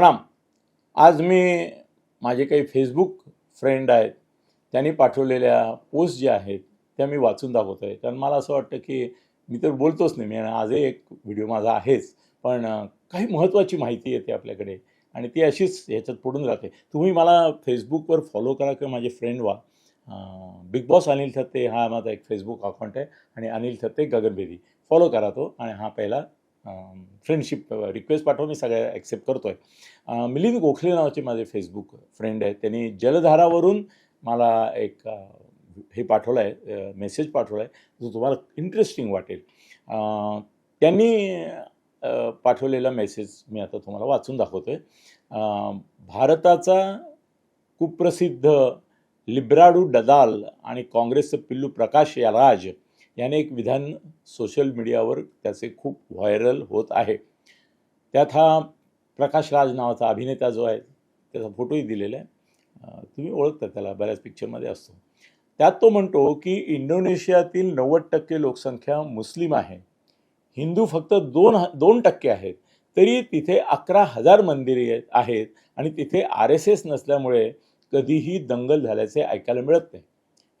प्रणाम. आज मी माझे काही फेसबुक फ्रेंड आहेत त्यांनी पाठवलेल्या पोस्ट ज्या आहेत त्या मी वाचून दाखवतो आहे कारण मला असं वाटतं की मी तर बोलतोच नाही. मी आणि आजही एक व्हिडिओ माझा आहेच. पण काही महत्त्वाची माहिती येते आपल्याकडे. आणि ती अशीच ह्याच्यात पडून राहते तुम्ही मला फेसबुकवर फॉलो करा किंवा माझे फ्रेंड व्हा. बिग बॉस अनिल थत्ते हा माझा एक फेसबुक अकाउंट आहे. आणि अनिल थत्ते गगनभेदी. फॉलो करा तो. आणि हा पहिला फ्रेंडशिप रिक्वेस्ट पाठवून मी सगळ्या ॲक्सेप्ट करतो आहे मिलिंद गोखले नावाचे माझे फेसबुक फ्रेंड आहेत. त्यांनी जलधारावरून मला एक हे पाठवलं आहे मेसेज पाठवला आहे जो तुम्हाला इंटरेस्टिंग वाटेल. त्यांनी पाठवलेला मेसेज मी आता तुम्हाला वाचून दाखवतो आहे भारताचा कुप्रसिद्ध लिब्राडू डदाल आणि काँग्रेसचं पिल्लू प्रकाश या राज याने एक विधान सोशल मीडियावर त्याचे खूप व्हायरल होत आहे. त्यात हा प्रकाश राज नावाचा अभिनेता जो आहे त्याचा फोटोही दिलेला आहे. तुम्ही ओळखता त्याला बऱ्याच पिक्चरमध्ये असतो. त्यात तो म्हणतो की इंडोनेशियातील नव्वद टक्के लोकसंख्या मुस्लिम आहे. हिंदू फक्त दोन ह- दोन टक्के आहेत. तरी तिथे अकरा हजार मंदिरे आहेत आणि तिथे आर एस एस नसल्यामुळे कधीही दंगल झाल्याचे ऐकायला मिळत नाही.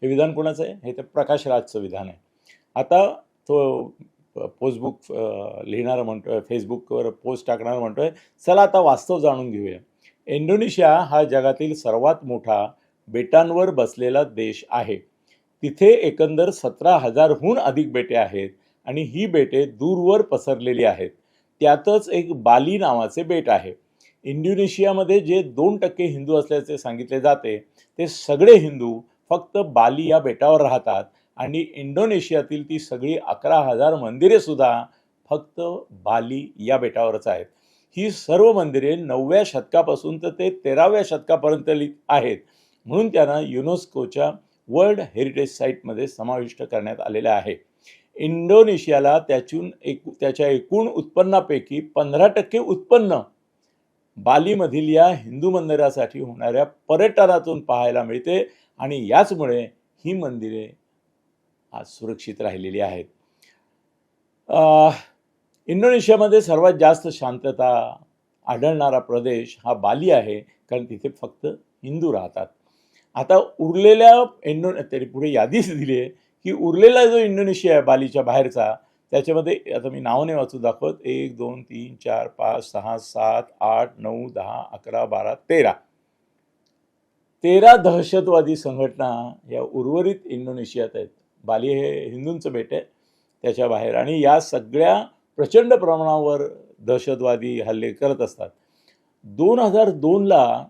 हे विधान कोणाचं आहे? हे तर प्रकाश राजचं विधान आहे. आता तो पोस्टबुक लिहिणारा म्हणतो आहे फेसबुकवर पोस्ट टाकणारा म्हणतो आहे चला आता वास्तव जाणून घेऊया. इंडोनेशिया हा जगातील सर्वात मोठा बेटांवर बसलेला देश आहे. तिथे एकंदर सतरा हजारहून अधिक बेटे आहेत आणि ही बेटे दूरवर पसरलेली आहेत. त्यातच एक बाली नावाचे बेट आहे. इंडोनेशियामध्ये जे दोन टक्के हिंदू असल्याचे सांगितले जाते ते सगळे हिंदू फक्त बाली या बेटावर राहतात आणि इंडोनेशियातील ती सगळी अकरा हजार मंदिरेसुद्धा फक्त बाली या बेटावरच आहेत. ही सर्व मंदिरे नवव्या शतकापासून तर ते तेराव्या शतकापर्यंत आहेत. म्हणून त्यांना युनेस्कोच्या वर्ल्ड हेरिटेज साईटमध्ये समाविष्ट करण्यात आलेल्या आहे. इंडोनेशियाला त्याचून एक त्याच्या एकूण उत्पन्नापैकी पंधरा टक्के उत्पन्न बालीमधील या हिंदू मंदिरासाठी होणाऱ्या पर्यटनातून पाहायला मिळते आणि याचमुळे ही मंदिरे आज सुरक्षित राहिलेली आहेत. इंडोनेशियामध्ये सर्वात जास्त शांतता आढळणारा प्रदेश हा बाली आहे कारण तिथे फक्त हिंदू राहतात. आता उरलेल्या इंडो तरी पुढे यादीच दिली आहे की उरलेला जो इंडोनेशिया आहे बालीच्या बाहेरचा त्याच्यामध्ये आता मी नाव नाही वाचू दाखवत. एक दोन तीन चार पाच सहा सात आठ नऊ दहा अकरा बारा तेरा. तेरा दहशतवादी संघटना या उर्वरित इंडोनेशियात आहेत. बाली हे हिंदूंचं बेट आहे त्याच्या बाहेर. आणि या सगळ्या प्रचंड प्रमाणावर दहशतवादी हल्ले करत असतात. दोन हजार दोनला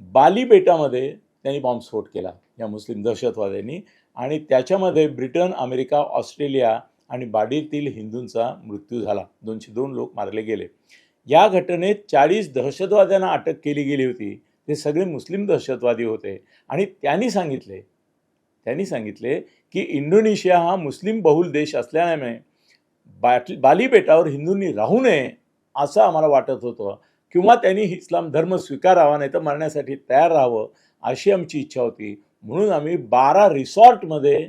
बाली बेटामध्ये त्यांनी बॉम्बस्फोट केला या मुस्लिम दहशतवाद्यांनी. आणि त्याच्यामध्ये ब्रिटन अमेरिका ऑस्ट्रेलिया आणि बाडीतील हिंदूंचा मृत्यू झाला. दोनशे दोन लोक मारले गेले. या घटनेत चाळीस दहशतवाद्यांना अटक केली गेली होती. ते सगळे मुस्लिम दहशतवादी होते. आणि त्यांनी सांगितले त्यांनी सांगितले की इंडोनेशिया हा मुस्लिम बहुल देश असल्यामुळे बाट बाली बेटावर हिंदूंनी राहू नये असं आम्हाला वाटत होतं. किंवा त्यांनी इस्लाम धर्म स्वीकारावा नाही तर मरण्यासाठी तयार राहावं अशी आमची इच्छा होती. म्हणून आम्ही बारा रिसॉर्टमध्ये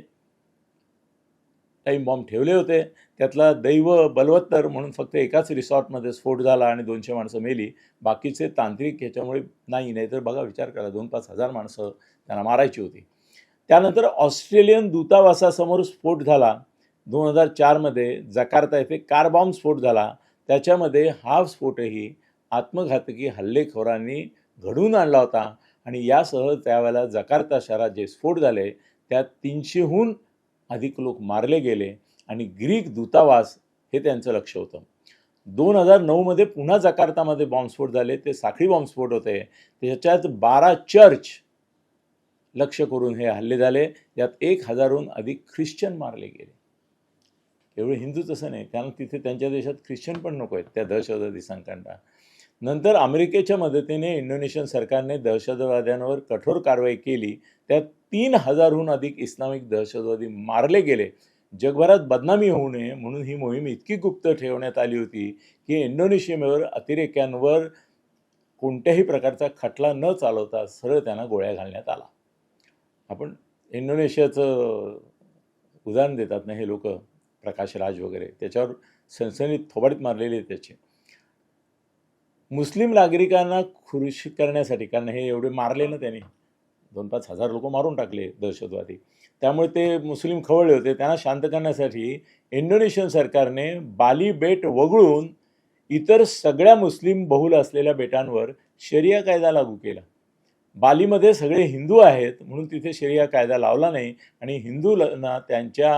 टाईम बॉम्ब ठेवले होते. त्यातला दैव बलवत्तर म्हणून फक्त एकाच रिसॉर्टमध्ये स्फोट झाला आणि दोनशे माणसं मेली. बाकीचे तांत्रिक ह्याच्यामुळे नाही. नाही तर बघा विचार करा दोन पाच हजार माणसं त्यांना मारायची होती. त्यानंतर ऑस्ट्रेलियन दूतावासासमोर स्फोट झाला. दोन हजार चारमध्ये जकार्ता येथे कार बॉम्ब स्फोट झाला. त्याच्यामध्ये हा स्फोटही आत्मघातकी हल्लेखोरांनी घडवून आणला होता आणि यासह त्यावेळेला जकार्ता शहरात जे स्फोट झाले त्यात तीनशेहून अधिक लोक मारले गेले आणि ग्रीक दूतावास हे त्यांचं लक्ष होतं. दोन हजार नऊमध्ये पुन्हा जकार्तामध्ये बॉम्बस्फोट झाले. ते साखळी बॉम्बस्फोट होते. त्याच्यात बारा चर्च लक्ष करून हे हल्ले झाले. यात एक हजारहून अधिक ख्रिश्चन मारले गेले. एवढे हिंदू तसं नाही. कारण तिथे त्यांच्या देशात ख्रिश्चन पण नको आहेत. त्या दहशतवादी संघटना नंतर अमेरिकेच्या मदतीने इंडोनेशियन सरकारने दहशतवाद्यांवर कठोर कारवाई केली. त्यात तीन हजारहून अधिक इस्लामिक दहशतवादी मारले गेले. जगभरात बदनामी होऊ नये म्हणून ही मोहीम इतकी गुप्त ठेवण्यात आली होती की इंडोनेशियावर अतिरेक्यांवर कोणत्याही प्रकारचा खटला न चालवता सरळ त्यांना गोळ्या घालण्यात आला. आपण इंडोनेशियाचं उदाहरण देतात ना हे लोक प्रकाश राज वगैरे त्याच्यावर सनसनीत थोबाडीत मारलेले आहेत त्याचे. मुस्लिम नागरिकांना खुश करण्यासाठी कारण हे एवढे मारले ना त्यांनी दोन पाच हजार लोक मारून टाकले दहशतवादी. त्यामुळे ते मुस्लिम खवळले होते. त्यांना शांत करण्यासाठी इंडोनेशियन सरकारने बाली बेट वगळून इतर सगळ्या मुस्लिम बहुल असलेल्या बेटांवर शरिया कायदा लागू केला. बालीमध्ये सगळे हिंदू आहेत म्हणून तिथे शरिया कायदा लावला नाही आणि हिंदूंना त्यांच्या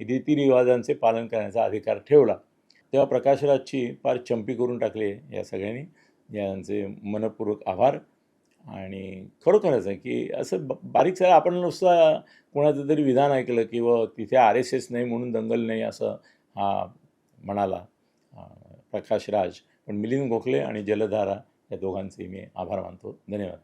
रीतिरिवाजांचे पालन करण्याचा अधिकार ठेवला. तेव्हा प्रकाशराजची फार चंपी करून टाकले या सगळ्यांनी. यांचे मनपूर्वक आभार. आणि खरोखरच आहे की असं ब बारीक सारं आपण नुसतं कोणाचं तरी विधान ऐकलं किंवा तिथे आर एस एस नाही म्हणून दंगल नाही असं हा म्हणाला प्रकाशराज. प्रकाश राज पण मिलिंद गोखले आणि जलधारा या दोघांचे मी आभार मानतो. धन्यवाद.